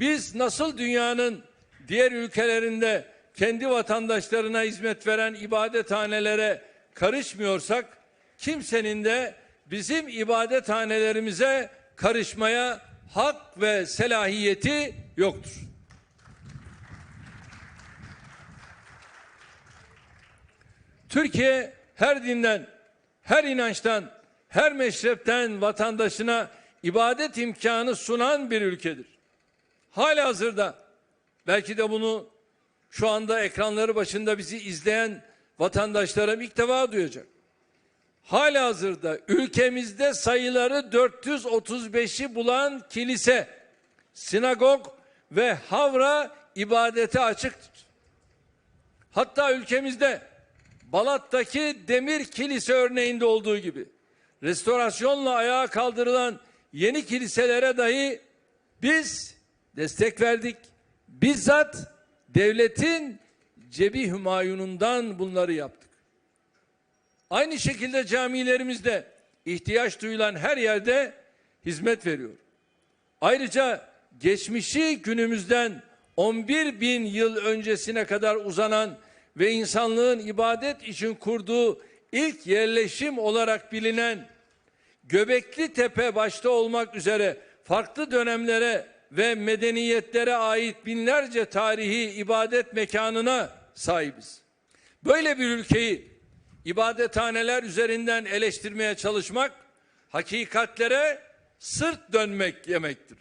Biz nasıl dünyanın diğer ülkelerinde kendi vatandaşlarına hizmet veren ibadethanelere karışmıyorsak kimsenin de bizim ibadethanelerimize karışmaya hak ve selahiyeti yoktur. Türkiye her dinden, her inançtan, her meşrepten vatandaşına ibadet imkanı sunan bir ülkedir. Hala hazırda belki de bunu şu anda ekranları başında bizi izleyen vatandaşlarım ilk defa duyacak. Hala hazırda ülkemizde sayıları 435'i bulan kilise, sinagog ve havra ibadete açıktır. Hatta ülkemizde Balat'taki demir kilise örneğinde olduğu gibi restorasyonla ayağa kaldırılan yeni kiliselere dahi biz destek verdik. Bizzat devletin cebi hümayunundan bunları yaptık. Aynı şekilde camilerimizde ihtiyaç duyulan her yerde hizmet veriyor. Ayrıca geçmişi günümüzden 11 bin yıl öncesine kadar uzanan ve insanlığın ibadet için kurduğu ilk yerleşim olarak bilinen Göbekli Tepe başta olmak üzere farklı dönemlere ve medeniyetlere ait binlerce tarihi ibadet mekanına sahibiz. Böyle bir ülkeyi ibadethaneler üzerinden eleştirmeye çalışmak hakikatlere sırt dönmek yemektir.